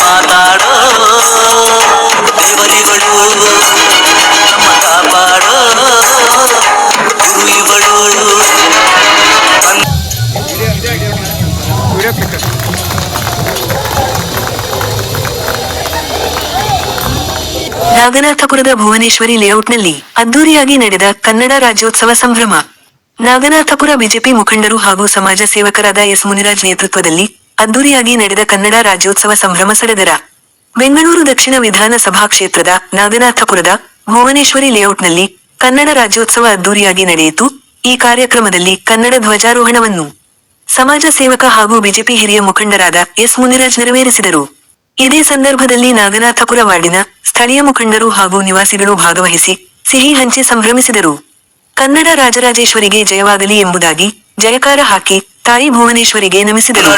ಮಾತಾಡೋ ದೇವರಿಗಳು ನಮ್ಮ ಕಾಪಾಡೋ ನಾಗನಾಥಪುರದ ಭುವನೇಶ್ವರಿ ಲೇಔಟ್ನಲ್ಲಿ ಅದ್ದೂರಿಯಾಗಿ ನಡೆದ ಕನ್ನಡ ರಾಜ್ಯೋತ್ಸವ ಸಂಭ್ರಮ. ನಾಗನಾಥಪುರ ಬಿಜೆಪಿ ಮುಖಂಡರು ಹಾಗೂ ಸಮಾಜ ಸೇವಕರಾದ ಎಸ್ ಮುನಿರಾಜ್ ನೇತೃತ್ವದಲ್ಲಿ ಅದ್ದೂರಿಯಾಗಿ ನಡೆದ ಕನ್ನಡ ರಾಜ್ಯೋತ್ಸವ ಸಂಭ್ರಮ ಸಡಗರ. ಬೆಂಗಳೂರು ದಕ್ಷಿಣ ವಿಧಾನಸಭಾ ಕ್ಷೇತ್ರದ ನಾಗನಾಥಪುರದ ಭುವನೇಶ್ವರಿ ಲೇಔಟ್ನಲ್ಲಿ ಕನ್ನಡ ರಾಜ್ಯೋತ್ಸವ ಅದ್ದೂರಿಯಾಗಿ ನಡೆಯಿತು. ಈ ಕಾರ್ಯಕ್ರಮದಲ್ಲಿ ಕನ್ನಡ ಧ್ವಜಾರೋಹಣವನ್ನು ಸಮಾಜ ಸೇವಕ ಹಾಗೂ ಬಿಜೆಪಿ ಹಿರಿಯ ಮುಖಂಡರಾದ ಎಸ್ ಮುನಿರಾಜ್ ನೆರವೇರಿಸಿದರು. ಇದೇ ಸಂದರ್ಭದಲ್ಲಿ ನಾಗನಾಥಪುರ ವಾರ್ಡಿನ ಸ್ಥಳೀಯ ಮುಖಂಡರು ಹಾಗೂ ನಿವಾಸಿಗಳು ಭಾಗವಹಿಸಿ ಸಿಹಿ ಹಂಚಿ ಸಂಭ್ರಮಿಸಿದರು. ಕನ್ನಡ ರಾಜರಾಜೇಶ್ವರಿಗೆ ಜಯವಾಗಲಿ ಎಂಬುದಾಗಿ ಜಯಕಾರ ಹಾಕಿ ತಾಯಿ ಭುವನೇಶ್ವರಿಗೆ ನಮಿಸಿದರು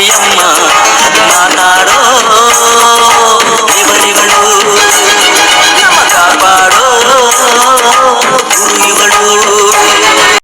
ಮಾರಿಯಮ್ಮ ಮಾತಾಡೋ ಇವರಿಗಳು ನಮ್ಮ ಕಾಪಾಡೋ ಗುರುಗಳು